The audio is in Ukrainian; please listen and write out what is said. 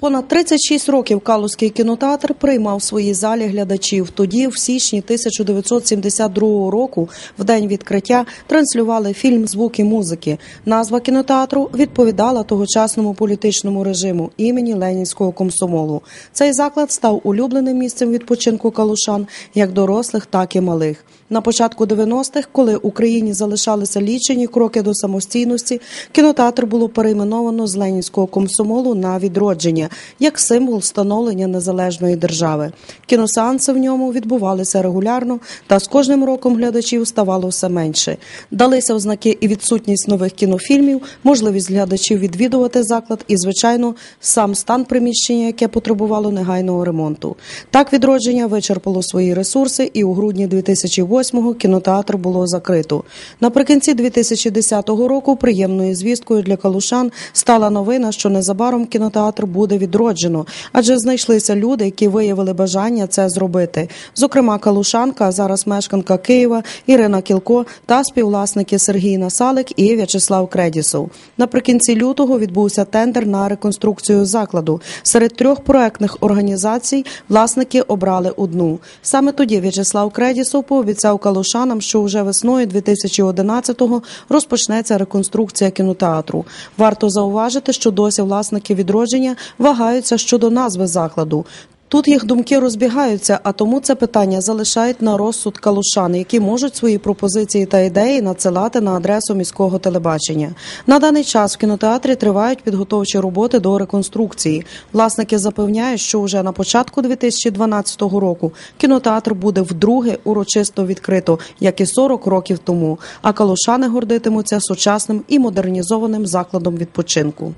Понад 36 років Калузький кінотеатр приймав в своїй залі глядачів. Тоді, в січні 1972 року, в день відкриття, транслювали фільм Звуки музики. Назва кінотеатру відповідала тогочасному політичному режиму імені Ленінського комсомолу. Цей заклад став улюбленим місцем відпочинку калушан як дорослих, так і малих. На початку 90-х, коли Україні залишалися лічені кроки до самостійності, кінотеатр було перейменовано з Ленінського комсомолу на відродження як символ становлення незалежної держави. Кіносеанси в ньому відбувалися регулярно, та з кожним роком глядачів ставало все менше. Далися ознаки і відсутність нових кінофільмів, можливість глядачів відвідувати заклад і, звичайно, сам стан приміщення, яке потребувало негайного ремонту. Так відродження вичерпало свої ресурси, і у грудні 2008-го кінотеатр було закрито. Наприкінці 2010 року приємною звісткою для калушан стала новина, що незабаром кінотеатр буде відроджено, адже знайшлися люди, які виявили бажання це зробити. Зокрема, калушанка, зараз мешканка Києва Ірина Кілко та співвласники Сергій Насалик і В'ячеслав Кредісов. Наприкінці лютого відбувся тендер на реконструкцію закладу. Серед трьох проектних організацій власники обрали одну. Саме тоді В'ячеслав Кредісов пообіцяв калушанам, що вже весною 2011-го розпочнеться реконструкція кінотеатру. Варто зауважити, що досі власники відродження вагаються щодо назви закладу. Тут їх думки розбігаються, а тому це питання залишають на розсуд калушан, які можуть свої пропозиції та ідеї надсилати на адресу міського телебачення. На даний час в кінотеатрі тривають підготовчі роботи до реконструкції. Власники запевняють, що вже на початку 2012 року кінотеатр буде вдруге урочисто відкрито, як і 40 років тому. А калушани гордитимуться сучасним і модернізованим закладом відпочинку.